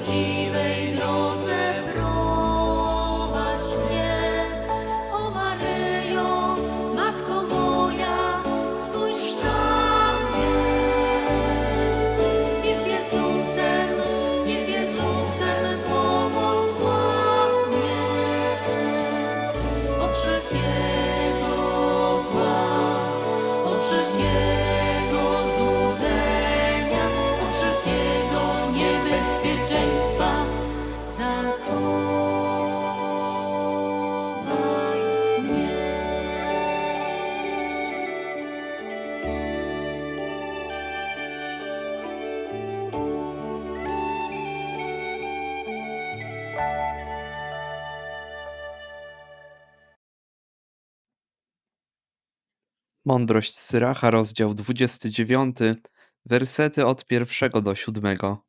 aqui. Mądrość Syracha, rozdział 29, wersety od pierwszego do siódmego.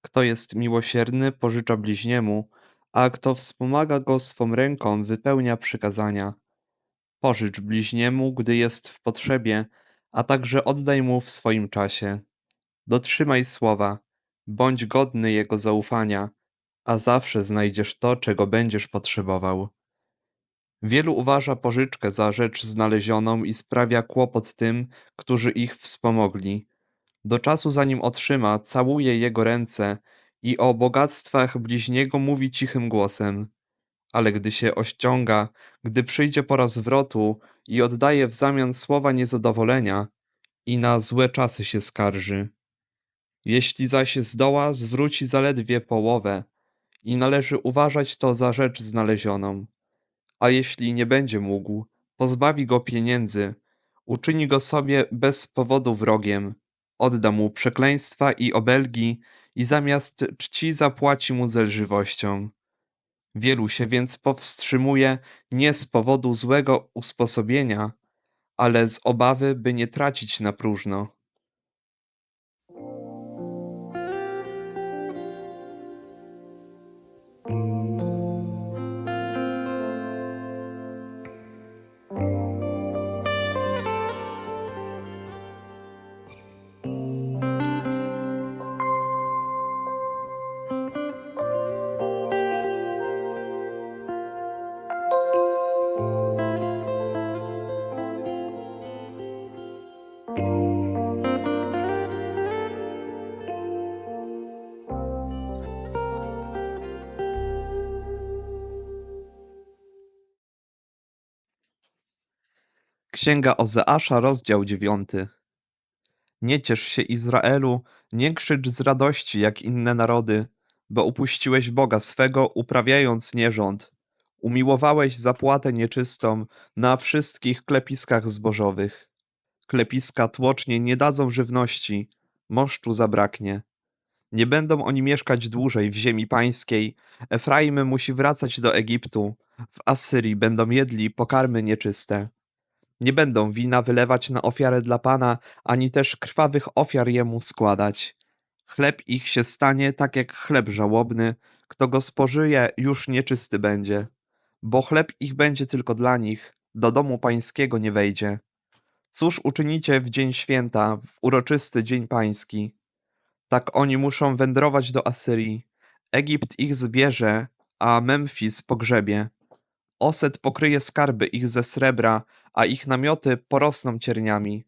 Kto jest miłosierny, pożycza bliźniemu, a kto wspomaga go swą ręką, wypełnia przykazania. Pożycz bliźniemu, gdy jest w potrzebie, a także oddaj mu w swoim czasie. Dotrzymaj słowa, bądź godny jego zaufania, a zawsze znajdziesz to, czego będziesz potrzebował. Wielu uważa pożyczkę za rzecz znalezioną i sprawia kłopot tym, którzy ich wspomogli. Do czasu zanim otrzyma, całuje jego ręce i o bogactwach bliźniego mówi cichym głosem. Ale gdy się ościąga, gdy przyjdzie pora zwrotu i oddaje w zamian słowa niezadowolenia, i na złe czasy się skarży. Jeśli zaś zdoła, zwróci zaledwie połowę i należy uważać to za rzecz znalezioną a jeśli nie będzie mógł, pozbawi go pieniędzy, uczyni go sobie bez powodu wrogiem, odda mu przekleństwa i obelgi i zamiast czci zapłaci mu zelżywością. Wielu się więc powstrzymuje nie z powodu złego usposobienia, ale z obawy, by nie tracić na próżno. Księga Ozeasza, rozdział 9. Nie ciesz się, Izraelu, nie krzycz z radości jak inne narody, bo upuściłeś Boga swego, uprawiając nierząd. Umiłowałeś zapłatę nieczystą na wszystkich klepiskach zbożowych. Klepiska tłocznie nie dadzą żywności, moszczu zabraknie. Nie będą oni mieszkać dłużej w ziemi pańskiej. Efraim musi wracać do Egiptu. W Asyrii będą jedli pokarmy nieczyste. Nie będą wina wylewać na ofiarę dla Pana, ani też krwawych ofiar Jemu składać. Chleb ich się stanie tak jak chleb żałobny, kto go spożyje, już nieczysty będzie. Bo chleb ich będzie tylko dla nich, do domu pańskiego nie wejdzie. Cóż uczynicie w dzień święta, w uroczysty dzień pański? Tak oni muszą wędrować do Asyrii. Egipt ich zbierze, a Memfis pogrzebie. Oset pokryje skarby ich ze srebra, a ich namioty porosną cierniami.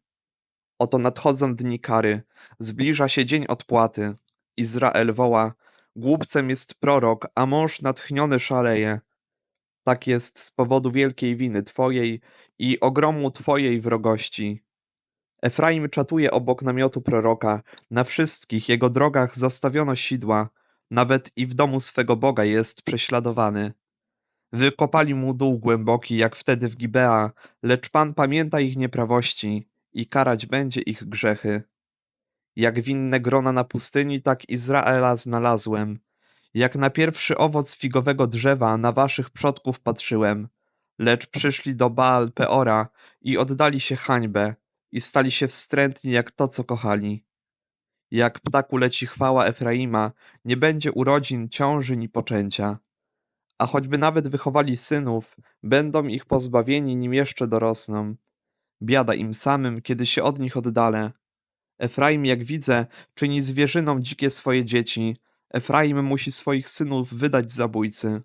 Oto nadchodzą dni kary, zbliża się dzień odpłaty. Izrael woła, głupcem jest prorok, a mąż natchniony szaleje. Tak jest z powodu wielkiej winy Twojej i ogromu Twojej wrogości. Efraim czatuje obok namiotu proroka, na wszystkich jego drogach zastawiono sidła, nawet i w domu swego Boga jest prześladowany. Wykopali mu dół głęboki, jak wtedy w Gibea, lecz Pan pamięta ich nieprawości i karać będzie ich grzechy. Jak winne grona na pustyni, tak Izraela znalazłem. Jak na pierwszy owoc figowego drzewa na waszych przodków patrzyłem, Lecz przyszli do Baal Peora i oddali się hańbę i stali się wstrętni jak to, co kochali. Jak ptaku leci chwała Efraima, nie będzie urodzin, ciąży ni poczęcia. A choćby nawet wychowali synów, będą ich pozbawieni, nim jeszcze dorosną. Biada im samym, kiedy się od nich oddalę. Efraim, jak widzę, czyni zwierzyną dzikie swoje dzieci. Efraim musi swoich synów wydać zabójcy.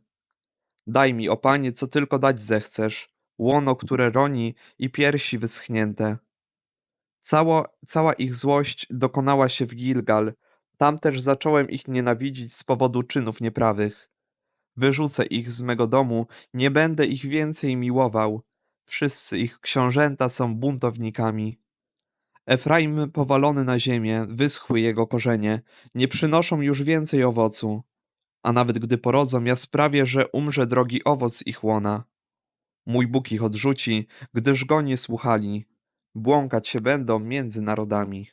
Daj mi, o panie, co tylko dać zechcesz, łono, które roni i piersi wyschnięte. Cało, cała ich złość dokonała się w Gilgal, tam też zacząłem ich nienawidzić z powodu czynów nieprawych. Wyrzucę ich z mego domu, nie będę ich więcej miłował. Wszyscy ich książęta są buntownikami. Efraim powalony na ziemię, wyschły jego korzenie, nie przynoszą już więcej owocu. A nawet gdy porodzą, ja sprawię, że umrze drogi owoc ich łona. Mój Bóg ich odrzuci, gdyż go nie słuchali. Błąkać się będą między narodami.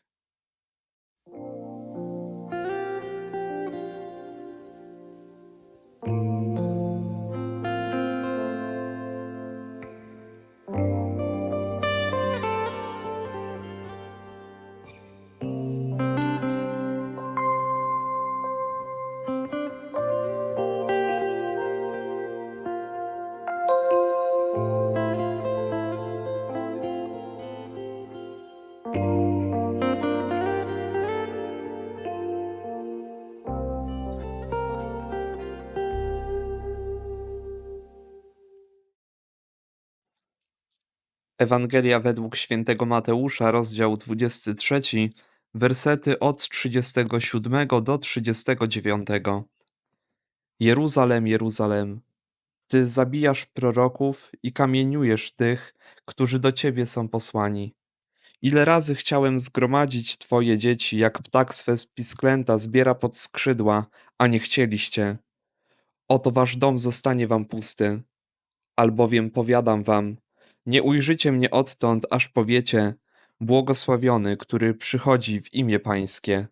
Ewangelia według świętego Mateusza, rozdział 23, wersety od 37 do 39. Jeruzalem, Jeruzalem, ty zabijasz proroków i kamieniujesz tych, którzy do ciebie są posłani. Ile razy chciałem zgromadzić twoje dzieci, jak ptak swe pisklęta zbiera pod skrzydła, a nie chcieliście. Oto wasz dom zostanie wam pusty. Albowiem powiadam wam, nie ujrzycie mnie odtąd, aż powiecie, błogosławiony, który przychodzi w imię Pańskie.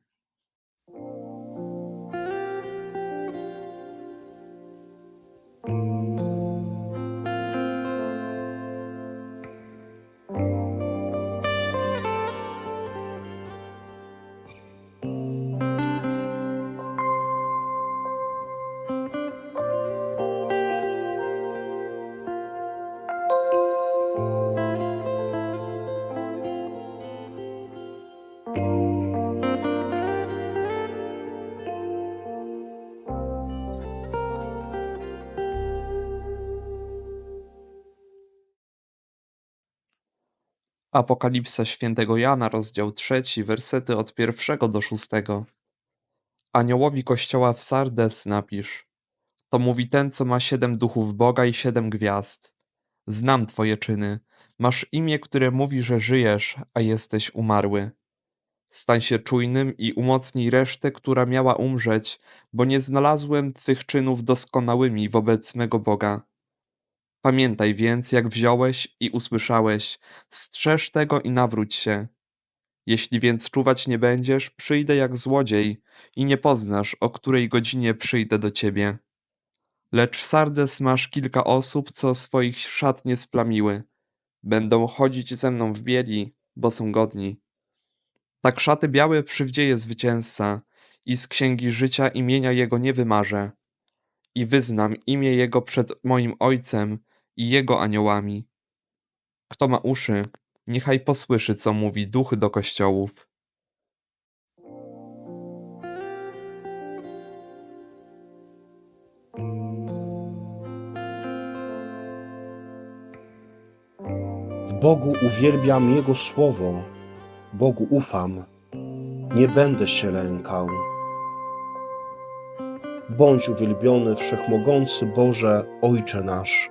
Apokalipsa świętego Jana, rozdział trzeci, wersety od pierwszego do szóstego. Aniołowi kościoła w Sardes napisz. To mówi ten, co ma siedem duchów Boga i siedem gwiazd. Znam twoje czyny. Masz imię, które mówi, że żyjesz, a jesteś umarły. Stań się czujnym i umocnij resztę, która miała umrzeć, bo nie znalazłem twych czynów doskonałymi wobec mego Boga. Pamiętaj więc, jak wziąłeś i usłyszałeś, strzeż tego i nawróć się. Jeśli więc czuwać nie będziesz, przyjdę jak złodziej i nie poznasz, o której godzinie przyjdę do ciebie. Lecz w Sardes masz kilka osób, co swoich szat nie splamiły. Będą chodzić ze mną w bieli, bo są godni. Tak szaty białe przywdzieje zwycięzca i z księgi życia imienia jego nie wymarzę. I wyznam imię jego przed moim ojcem i jego aniołami. Kto ma uszy, niechaj posłyszy, co mówi duch do kościołów. W Bogu uwielbiam Jego słowo, Bogu ufam, nie będę się lękał. Bądź uwielbiony, wszechmogący Boże, Ojcze nasz,